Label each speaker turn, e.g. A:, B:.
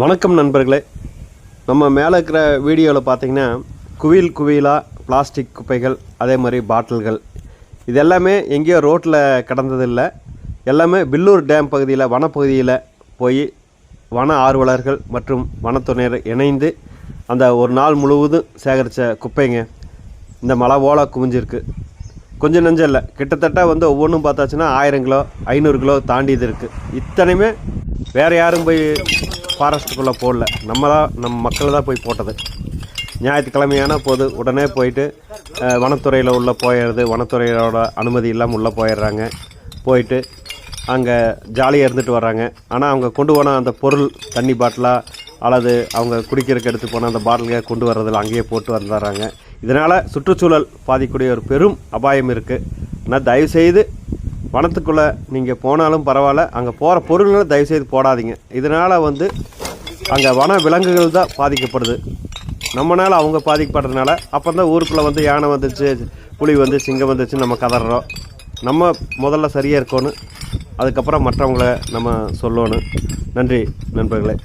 A: வணக்கம் நண்பர்களே. நம்ம மேலே இருக்கிற வீடியோவில் பார்த்திங்கன்னா குவில் குவியலாக பிளாஸ்டிக் குப்பைகள் அதே மாதிரி பாட்டில்கள். இது எல்லாமே எங்கேயோ ரோட்டில் கிடந்ததில்லை. எல்லாமே பில்லூர் டேம் பகுதியில் வனப்பகுதியில் போய் வன ஆர்வலர்கள் மற்றும் வனத்துறையினர் இணைந்து அந்த ஒரு நாள் முழுவதும் சேகரித்த குப்பைங்க. இந்த மலை ஓலா குவிஞ்சிருக்கு. கொஞ்சம் நஞ்சம் இல்லை. கிட்டத்தட்ட வந்து ஒவ்வொன்றும் பார்த்தாச்சுன்னா ஆயிரம் கிலோ ஐநூறு கிலோ தாண்டியது இருக்குது இத்தனையுமே வேறு யாரும் போய் ஃபாரஸ்ட்டுக்குள்ளே போடல. நம்ம தான் நம்ம மக்கள் தான் போய் போட்டது. ஞாயிற்றுக்கிழமையான போது உடனே போயிட்டு வனத்துறையில் உள்ளே போயிடுறது வனத்துறையோட அனுமதி இல்லாமல் உள்ளே போயிடுறாங்க. போயிட்டு அங்கே ஜாலியாக இருந்துட்டு வர்றாங்க. ஆனால் அவங்க கொண்டு போன அந்த பொருள் தண்ணி பாட்டிலாக அல்லது அவங்க குடிக்கிறதுக்கு எடுத்து போன அந்த பாட்டிலுங்க கொண்டு வர்றதில் அங்கேயே போட்டு வந்துடுறாங்க. இதனால் சுற்றுச்சூழல் பாதிக்கூடிய ஒரு பெரும் அபாயம் இருக்குது ஆனால் தயவுசெய்து வனத்துக்குள்ளே நீங்கள் போனாலும் பரவாயில்ல. அங்கே போகிற பொருள்களை தயவுசெய்து போடாதீங்க. இதனால் வந்து அங்கே வன விலங்குகள் தான் பாதிக்கப்படுது. நம்மனால் அவங்க பாதிக்கப்படுறதுனால அப்போ தான் ஊருக்குள்ளே வந்து யானை வந்துச்சு புலி வந்து சிங்கம் வந்துச்சு நம்ம கதறோம் நம்ம முதல்ல சரியாக இருக்கணும் அதுக்கப்புறம் மற்றவங்கள நம்ம சொல்லணும். நன்றி நண்பர்களே.